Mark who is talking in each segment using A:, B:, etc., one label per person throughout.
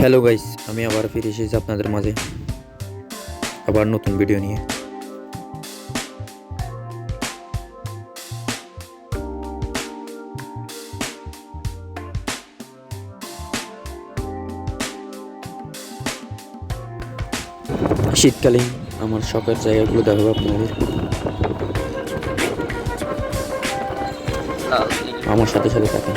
A: Hello guys আমি আবার ফিরে এসেছি আপনাদের মাঝে। আবার নতুন ভিডিও নিয়ে। শীতকালীন আমার শখের জায়গাগুলো দেখাবো আপনাদের। আমার সাথে সাথে থাকেন।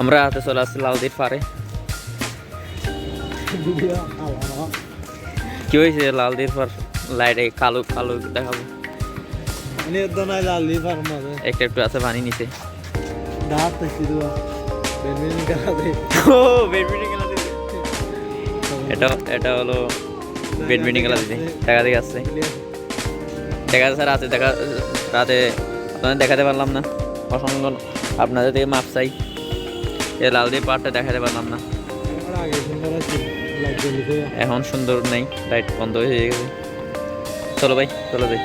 A: আমরা হাতে চলে আসছি লালদির পারে। কি হয়েছে লালদির পার লাইটে কালো কালো দেখাবো. একটা একটু আছে পানি নিচে। এটা এটা হলো ব্যাডমিন্টন খেলা দিতে দেখা দেখে আসছে। দেখা যাচ্ছে রাতে, দেখা, রাতে দেখাতে পারলাম না। অসংখ্য আপনাদের থেকে মাপ চাই। এ লাল দিয়ে পাহাড়টা দেখাতে পারলাম না. এখন সুন্দর নেই লাইট বন্ধ হয়ে গেছে। চলো ভাই চলো যাই